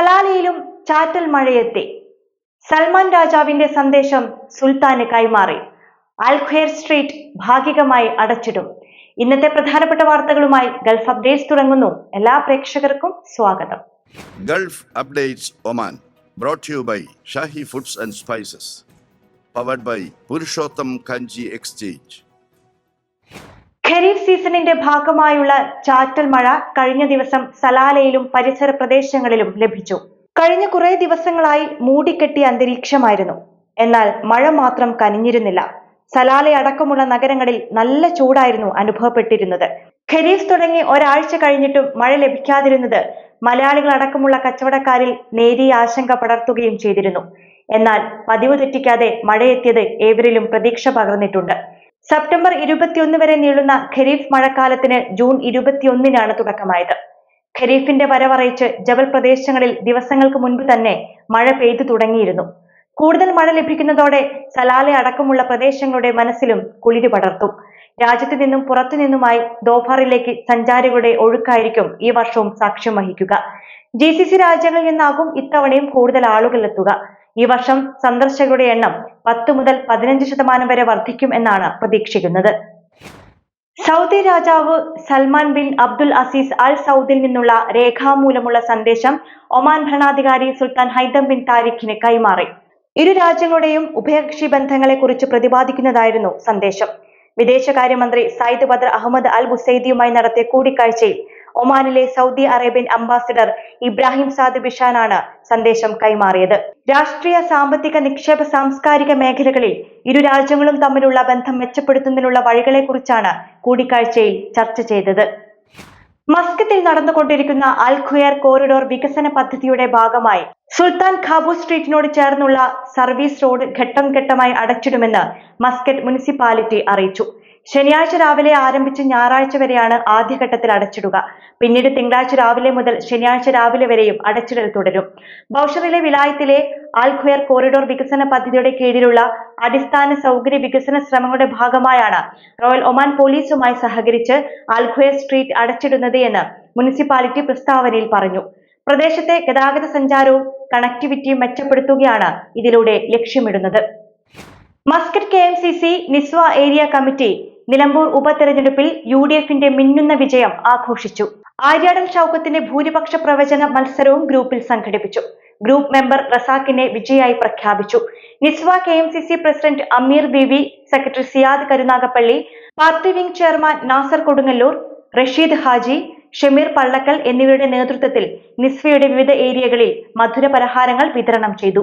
സലാലയിലും ചാറ്റൽ മഴയെത്തി. സൽമാൻ രാജാവിന്റെ സന്ദേശം സുൽത്താന് കൈമാറി. അൽഖേർ സ്ട്രീറ്റ് ഭാഗികമായി അടച്ചിടും. ഇന്നത്തെ പ്രധാനപ്പെട്ട വാർത്തകളുമായി ഗൾഫ് അപ്ഡേറ്റ്സ് തുടങ്ങുന്നു. എല്ലാ പ്രേക്ഷകർക്കും സ്വാഗതം. Gulf updates Oman brought you by Shahi foods and spices powered by Purushottam Kanji exchange Khareef സീസണിന്റെ ഭാഗമായുള്ള ചാറ്റൽ മഴ കഴിഞ്ഞ ദിവസം സലാലയിലും പരിസര പ്രദേശങ്ങളിലും ലഭിച്ചു. കഴിഞ്ഞ കുറേ ദിവസങ്ങളായി മൂടിക്കെട്ടിയ അന്തരീക്ഷമായിരുന്നു. എന്നാൽ മഴ മാത്രം കനിഞ്ഞിരുന്നില്ല. സലാലയടക്കമുള്ള നഗരങ്ങളിൽ നല്ല ചൂടായിരുന്നു അനുഭവപ്പെട്ടിരുന്നത്. ഖരീഫ് തുടങ്ങി ഒരാഴ്ച കഴിഞ്ഞിട്ടും മഴ ലഭിക്കാതിരുന്നത് മലയാളികൾ അടക്കമുള്ള കച്ചവടക്കാരിൽ നേരിയ ആശങ്ക പടർത്തുകയും ചെയ്തിരുന്നു. എന്നാൽ പതിവ് തെറ്റിക്കാതെ മഴയെത്തിയത് ഏവരിലും പ്രതീക്ഷ പകർന്നിട്ടുണ്ട്. സെപ്റ്റംബർ ഇരുപത്തിയൊന്ന് വരെ നീളുന്ന ഖരീഫ് മഴക്കാലത്തിന് ജൂൺ ഇരുപത്തിയൊന്നിനാണ് തുടക്കമായത്. ഖരീഫിന്റെ വരവറിയിച്ച് ജബൽ പ്രദേശങ്ങളിൽ ദിവസങ്ങൾക്ക് മുൻപ് തന്നെ മഴ പെയ്തു തുടങ്ങിയിരുന്നു. കൂടുതൽ മഴ ലഭിക്കുന്നതോടെ സലാല അടക്കമുള്ള പ്രദേശങ്ങളുടെ മനസ്സിലും കുളിര് പടർത്തും. രാജ്യത്തു നിന്നും പുറത്തു നിന്നുമായി ദോഫാറിലേക്ക് സഞ്ചാരികളുടെ ഒഴുക്കായിരിക്കും ഈ വർഷവും സാക്ഷ്യം വഹിക്കുക. ജി സി സി രാജ്യങ്ങളിൽ നിന്നാകും ഇത്തവണയും കൂടുതൽ ആളുകൾ എത്തുക. ഈ വർഷം സന്ദർശകരുടെ എണ്ണം പത്ത് മുതൽ പതിനഞ്ച് ശതമാനം വരെ വർദ്ധിക്കും എന്നാണ് പ്രതീക്ഷിക്കുന്നത്. സൗദി രാജാവ് Salman bin Abdul Aziz Al സൗദിൽ നിന്നുള്ള രേഖാമൂലമുള്ള സന്ദേശം ഒമാൻ ഭരണാധികാരി സുൽത്താൻ ഹൈദം ബിൻ താരിഖിന് കൈമാറി. ഇരു രാജ്യങ്ങളുടെയും ഉഭയകക്ഷി ബന്ധങ്ങളെക്കുറിച്ച് പ്രതിപാദിക്കുന്നതായിരുന്നു സന്ദേശം. വിദേശകാര്യമന്ത്രി സയ്യിദ് ബദർ അഹമ്മദ് അൽ ബുസൈദിയുമായി നടത്തിയ കൂടിക്കാഴ്ചയിൽ ഒമാനിലെ Saudi Arabian ambassador Ibrahim Saad ബിഷാനാണ് സന്ദേശം കൈമാറിയത്. രാഷ്ട്രീയ സാമ്പത്തിക നിക്ഷേപ സാംസ്കാരിക മേഖലകളിൽ ഇരു രാജ്യങ്ങളും തമ്മിലുള്ള ബന്ധം മെച്ചപ്പെടുത്തുന്നതിനുള്ള വഴികളെക്കുറിച്ചാണ് കൂടിക്കാഴ്ചയിൽ ചർച്ച ചെയ്തത്. മസ്കത്തിൽ നടന്നുകൊണ്ടിരിക്കുന്ന അൽ ഖുയർ കോറിഡോർ വികസന പദ്ധതിയുടെ ഭാഗമായി സുൽത്താൻ ഖാബു സ്ട്രീറ്റിനോട് ചേർന്നുള്ള സർവീസ് റോഡ് ഘട്ടം ഘട്ടമായി അടച്ചിടുമെന്ന് മസ്കറ്റ് മുനിസിപ്പാലിറ്റി അറിയിച്ചു. ശനിയാഴ്ച രാവിലെ ആരംഭിച്ച് ഞായറാഴ്ച വരെയാണ് ആദ്യഘട്ടത്തിൽ അടച്ചിടുക. പിന്നീട് തിങ്കളാഴ്ച രാവിലെ മുതൽ ശനിയാഴ്ച രാവിലെ വരെയും അടച്ചിടൽ തുടരും. ബൌഷറിലെ വിലായത്തിലെ ആൽഖ്വയർ കോറിഡോർ വികസന പദ്ധതിയുടെ കീഴിലുള്ള അടിസ്ഥാന സൗകര്യ വികസന ശ്രമങ്ങളുടെ ഭാഗമായാണ് റോയൽ ഒമാൻ പോലീസുമായി സഹകരിച്ച് ആൽഖ്വയർ സ്ട്രീറ്റ് അടച്ചിടുന്നത് എന്ന് മുനിസിപ്പാലിറ്റി പ്രസ്താവനയിൽ പറഞ്ഞു. പ്രദേശത്തെ ഗതാഗത സഞ്ചാരവും കണക്ടിവിറ്റിയും മെച്ചപ്പെടുത്തുകയാണ് ഇതിലൂടെ ലക്ഷ്യമിടുന്നത്. Muscat K M C C Nizwa area committee Nilambur ഉപതെരഞ്ഞെടുപ്പിൽ യു ഡി എഫിന്റെ മിന്നുന്ന വിജയം ആഘോഷിച്ചു. ആര്യാടൻ ഷൌക്കത്തിന്റെ ഭൂരിപക്ഷ പ്രവചന മത്സരവും ഗ്രൂപ്പിൽ സംഘടിപ്പിച്ചു. ഗ്രൂപ്പ് മെമ്പർ റസാഖിനെ വിജയായി പ്രഖ്യാപിച്ചു. Nizwa K M C C president Ameer B V secretary Siyad Karunagappally party wing chairman Nasar Kodungallur Rasheed Haji Shameer Pallakkal എന്നിവരുടെ നേതൃത്വത്തിൽ നിസ്വയുടെ വിവിധ ഏരിയകളിൽ മധുര പലഹാരങ്ങൾ വിതരണം ചെയ്തു.